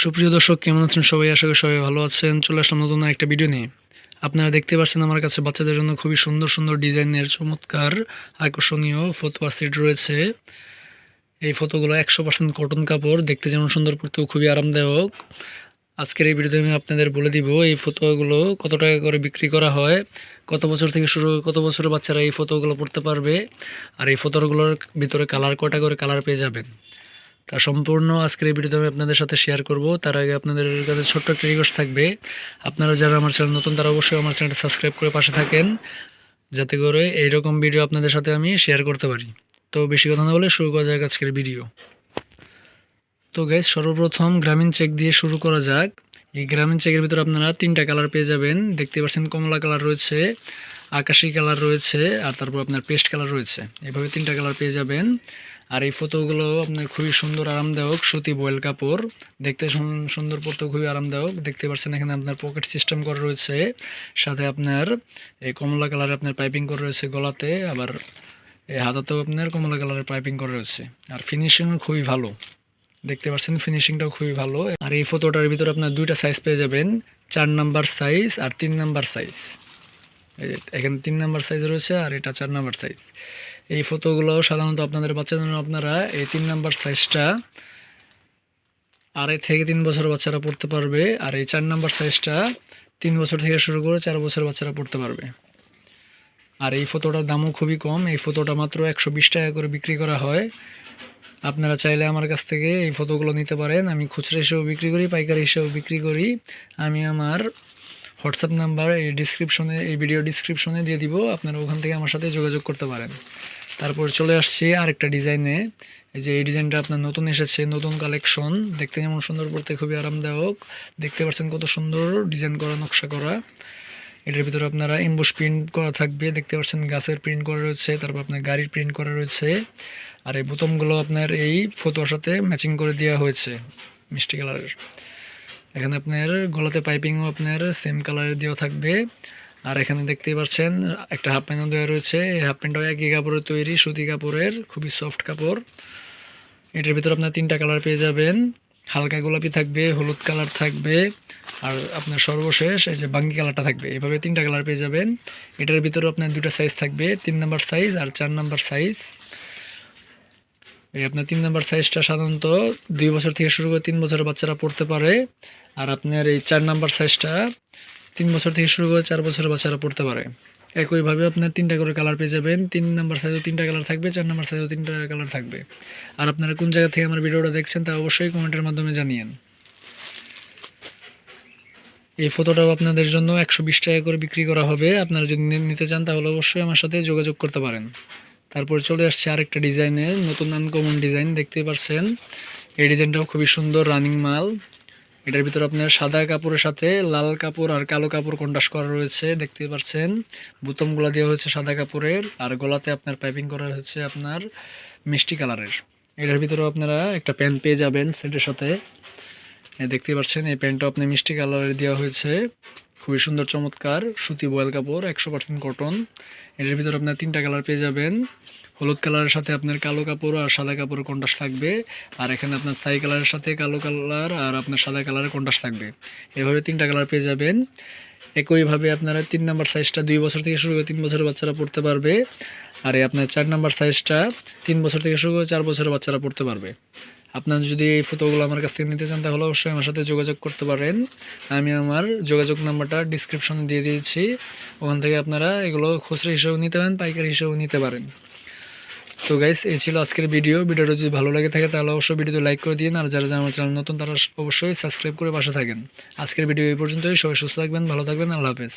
সুপ্রিয় দর্শক, কেমন আছেন সবাই? আশা করি সবাই ভালো আছেন। চলে আসলাম নতুন একটা ভিডিও নিয়ে। আপনারা দেখতে পাচ্ছেন আমার কাছে বাচ্চাদের জন্য খুবই সুন্দর সুন্দর ডিজাইনের চমৎকার, আকর্ষণীয় ফতোয়া সেট রয়েছে। এই ফটোগুলো একশো পার্সেন্ট কটন কাপড়। দেখতে যেমন সুন্দর পড়তেও খুবই আরামদায়ক। আজকের এই ভিডিওতে আমি আপনাদের বলে দিব এই ফটোগুলো কত টাকা করে বিক্রি করা হয়, কত বছর থেকে শুরু, কত বছরের বাচ্চারা এই ফটোগুলো পড়তে পারবে, আর এই ফটোগুলোর ভিতরে কালার কটা করে কালার পেয়ে যাবেন। তা সম্পূর্ণ আজকের এই ভিডিওতে আমি আপনাদের সাথে শেয়ার করব। তার আগে আপনাদের কাছে ছোট্ট একটা রিকোয়েস্ট থাকবে। আপনারা যারা আমার চ্যানেল নতুন, তারা অবশ্যই আমার চ্যানেলটা সাবস্ক্রাইব করে পাশে থাকেন। যাতে করে এইরকম ভিডিও আপনাদের সাথে আমি শেয়ার করতে পারি। তো বেশি কথা না বলে শুরু করা যাক আজকের ভিডিও তো গাইজ সর্বপ্রথম গ্রামীণ চেক দিয়ে শুরু করা যাক। এই গ্রামীণ চেকের ভিতরে আপনারা তিনটা কালার পেয়ে যাবেন। দেখতে পাচ্ছেন কমলা কালার রয়েছে, আকাশি কালার রয়েছে, আর তারপর আপনার পেস্ট কালার রয়েছে। এভাবে তিনটা কালার পেয়ে যাবেন। আর এই ফটোগুলো আপনার খুবই সুন্দর, আরামদায়ক, সুতি বয়েল কাপড়। দেখতে সুন- সুন্দর পড়তে খুবই আরামদায়ক। দেখতে পাচ্ছেন এখানে আপনার পকেট সিস্টেম করা রয়েছে। সাথে আপনার এই কমলা কালারের আপনার পাইপিং করা রয়েছে গলাতে। আবার এই হাতাতেও আপনার কমলা কালারের পাইপিং করা রয়েছে। আর ফিনিশিং খুবই ভালো। দেখতে পাচ্ছেন ফিনিশিংটাও খুবই ভালো। আর এই ফটোটার ভিতরে আপনার দুইটা সাইজ পেয়ে যাবেন। চার নাম্বার সাইজ আর তিন নাম্বার সাইজ এখানে তিন নাম্বার সাইজ রয়েছে আর এটা চার নাম্বার সাইজ এই ফটোগুলো সাধারণত আপনাদের বাচ্চাদের জন্য আপনারা এই তিন নাম্বার সাইজটা আড়াই থেকে তিন বছর বাচ্চারা পড়তে পারবে আর এই চার নাম্বার সাইজটা তিন বছর থেকে শুরু করে চার বছর বাচ্চারা পড়তে পারবে। আর এই ফটোটার দামও খুবই কম, এই ফটোটা মাত্র একশো বিশ টাকা করে বিক্রি করা হয়। আপনারা চাইলে আমার কাছ থেকে এই ফটোগুলো নিতে পারেন, আমি খুচরা হিসেবেও বিক্রি করি, পাইকারি হিসেবেও বিক্রি করি। আমি আমার হোয়াটসঅ্যাপ নাম্বার এই ডিসক্রিপশনে এই ভিডিও ডিসক্রিপশনে দিয়ে দিব। আপনারা ওখান থেকে আমার সাথে যোগাযোগ করতে পারেন। তারপর চলে আসছি আরেকটা ডিজাইনে এই যে এই ডিজাইনটা আপনার নতুন এসেছে, নতুন কালেকশন দেখতে যেমন সুন্দর, পড়তে খুবই আরামদায়ক। দেখতে পাচ্ছেন কত সুন্দর ডিজাইন করা, নকশা করা। এটার ভিতরে আপনারা এমবুস প্রিন্ট করা থাকবে। দেখতে পাচ্ছেন গাছের প্রিন্ট করা রয়েছে, তারপর আপনার গাড়ির প্রিন্ট করা রয়েছে। আর এই বোতামগুলো আপনার এই ফটোর সাথে ম্যাচিং করে দেওয়া হয়েছে, মিষ্টি কালারের এখানে আপনার গলাতে পাইপিংও আপনার সেম কালারের দেওয়া থাকবে। আর এখানে দেখতেই পাচ্ছেন, একটা হাফ প্যান্টও দেওয়া রয়েছে। এই হাফ প্যান্টটাও একই কাপড়ের তৈরি, সুতি কাপড়ের, খুবই সফট কাপড়। এটার ভিতরে আপনার তিনটা কালার পেয়ে যাবেন। হালকা গোলাপি থাকবে, হলুদ কালার থাকবে। আর আপনার সর্বশেষ, এই যে বাঙ্গি কালারটা থাকবে, এভাবে তিনটা কালার পেয়ে যাবেন। এটার ভিতরে আপনার দুটা সাইজ থাকবে, তিন নাম্বার সাইজ আর চার নাম্বার সাইজ এই আপনার তিন নাম্বার সাইজটা সাধারণত দুই বছর থেকে শুরু করে তিন বছরের বাচ্চারা পড়তে পারে। আর আপনার এই চার নাম্বার সাইজটা তিন বছর থেকে শুরু করে চার বছরের বাচ্চারা পড়তে পারে। একইভাবে আপনার তিনটা করে কালার পেয়ে যাবেন। তিন নাম্বার সাইজও তিনটা কালার থাকবে, চার নাম্বার সাইজও তিনটা কালার থাকবে। আর আপনারা কোন জায়গা থেকে আমার ভিডিওটা দেখছেন তা অবশ্যই কমেন্টের মাধ্যমে জানিয়েন। এই ফটোটাও আপনাদের জন্য একশো বিশ টাকা করে বিক্রি করা হবে। আপনারা যদি নিতে চান তাহলে অবশ্যই আমার সাথে যোগাযোগ করতে পারেন। তারপর চলে আসছে আরেকটা ডিজাইনে, নতুন আনকমন ডিজাইন দেখতে পাচ্ছেন এই ডিজাইনটাও খুবই সুন্দর রানিং মাল। এটার ভিতরে আপনার সাদা কাপড়ের সাথে লাল কাপড় আর কালো কাপড় কন্ট্রাস্ট করা রয়েছে, দেখতে পাচ্ছেন বোতামগুলো দেওয়া হয়েছে সাদা কাপড়ের, আর গলাতে আপনার পাইপিং করা হয়েছে আপনার মিষ্টি কালারের। এটার ভিতরেও আপনারা একটা প্যান্ট পেয়ে যাবেন সেটের সাথে। দেখতে পাচ্ছেন এই প্যান্টটা আপনি মিষ্টি কালারের দেওয়া হয়েছে। খুবই সুন্দর, চমৎকার, সুতি বয়েল কাপড়, একশো পার্সেন্ট কটন এটার ভিতরে আপনার তিনটা কালার পেয়ে যাবেন। হলুদ কালারের সাথে আপনার কালো কাপড় আর সাদা কাপড়ের কন্ট্রাস্ট থাকবে। আর এখানে আপনার সাই কালারের সাথে কালো কালার আর আপনার সাদা কালারের কন্ট্রাস্ট থাকবে। এভাবে তিনটা কালার পেয়ে যাবেন। একইভাবে আপনারা তিন নাম্বার সাইজটা দুই বছর থেকে শুরু করে তিন বছরের বাচ্চারা পড়তে পারবে। আর এই আপনার চার নাম্বার সাইজটা তিন বছর থেকে শুরু করে চার বছরের বাচ্চারা পড়তে পারবে। আপনারা যদি এই ফটোগুলো আমার কাছ থেকে নিতে চান, তাহলে অবশ্যই আমার সাথে যোগাযোগ করতে পারেন। আমি আমার যোগাযোগ নাম্বারটা ডিসক্রিপশনে দিয়ে দিয়েছি। ওখান থেকে আপনারা এগুলো খুচরা হিসেবেও নিতে পারেন, পাইকারি হিসেবেও নিতে পারেন। তো গাইস এই ছিল আজকের ভিডিও ভিডিওটা যদি ভালো লাগে থাকে, তাহলে অবশ্যই ভিডিওতে লাইক করে দিন। আর যারা যারা আমার চ্যানেল নতুন, তারা অবশ্যই সাবস্ক্রাইব করে পাশে থাকেন। আজকের ভিডিও এই পর্যন্তই। সবাই সুস্থ থাকবেন, ভালো থাকবেন। আল্লাহ হাফেজ।